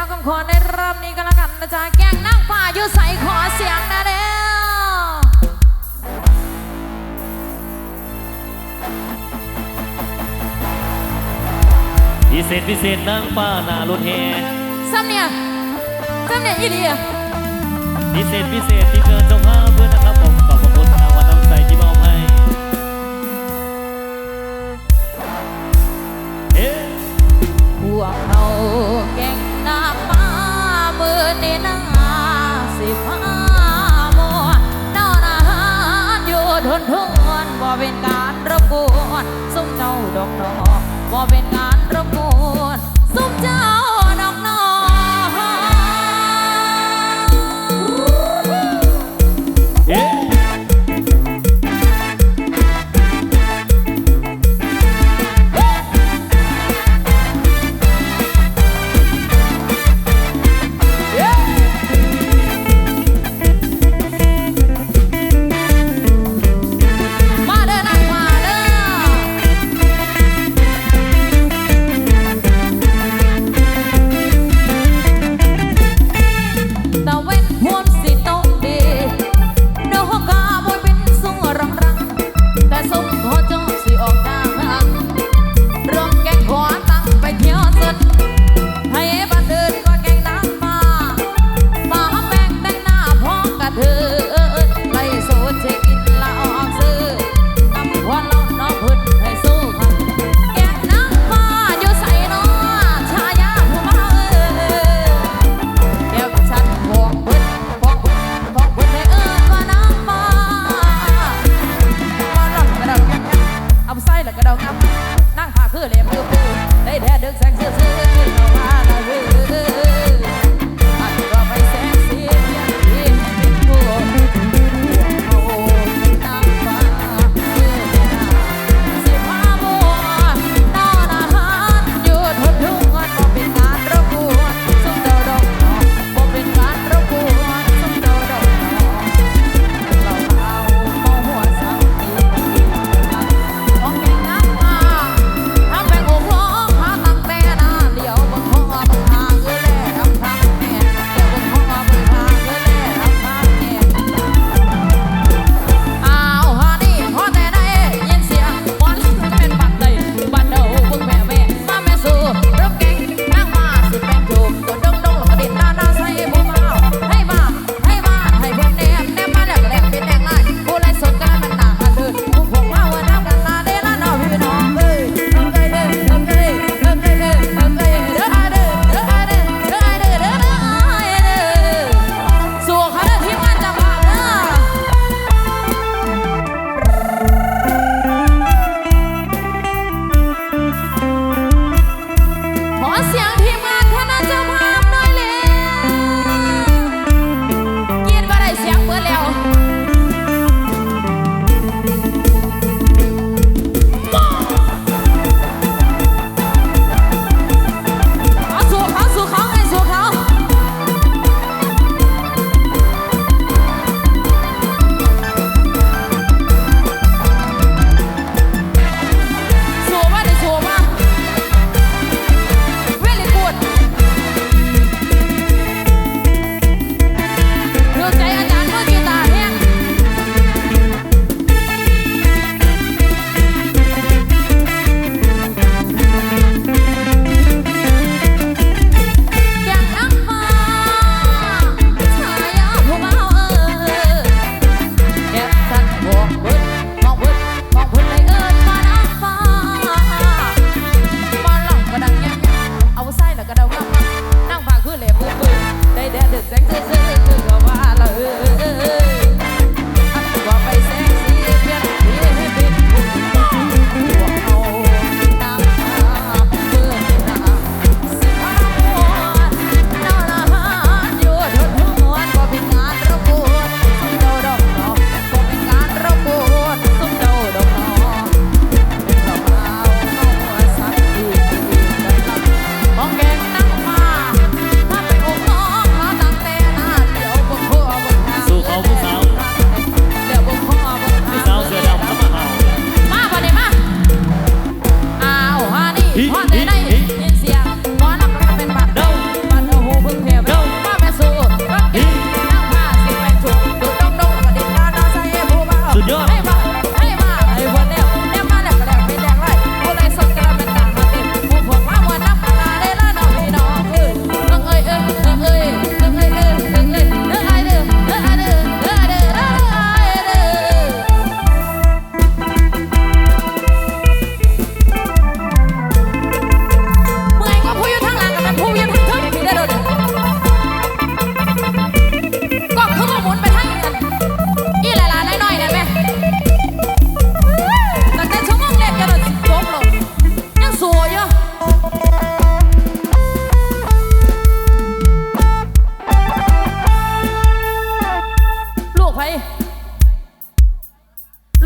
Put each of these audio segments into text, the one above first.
ต้ากำคอในรอบนี้ก็แล้วกันนะจ๊ะแกงนั่งป่ายุใส่ขอเสียงนะเด้พิเศษพิเศษนั่งป้าหน้ารถแฮซ้ำเนี่ยซ้ำเนี่ยยี่ดีอ่พิเศษพิเศษที่เกินจง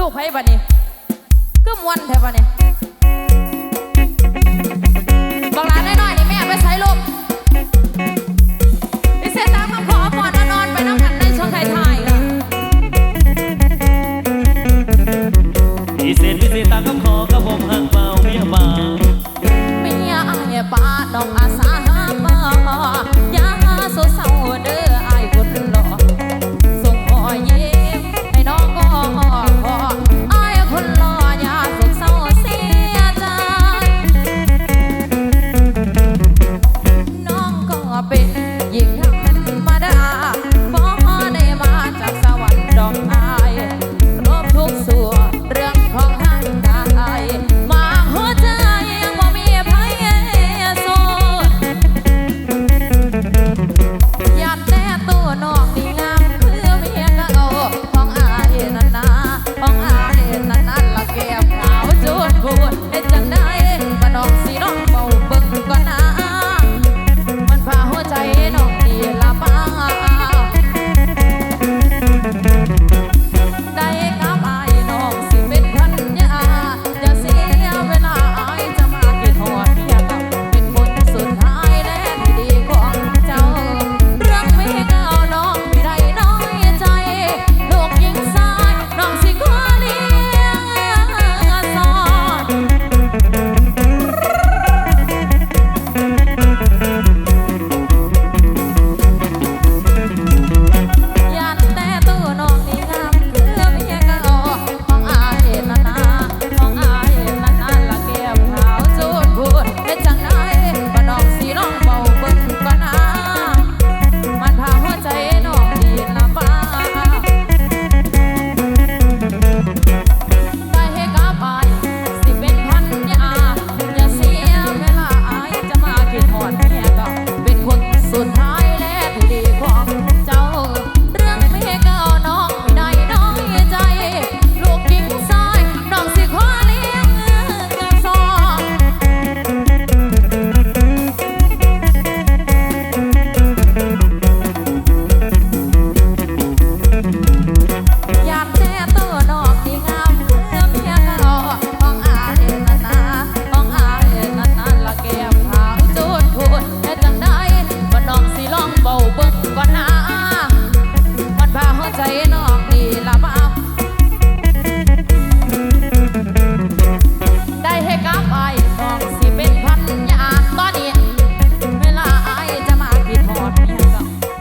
ลูกไผ่บัดนี้ก็มวนแท้บัดนี้บอกลานน้อยๆนี่แม่ไปใช้ลูกไปเส้นตามคอขอก่อนนอนไปน้ำกันในช่องไทยๆอะอิเส้นพิเซษตามคขอกระบอกหักเบาเมียบ่าเมียอะเมียป้าดอกอาสา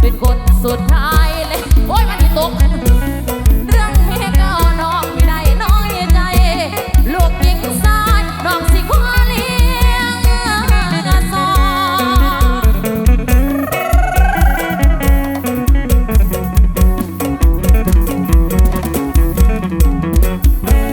เป็นคนสุดท้ายเลย โอ้ยมันตก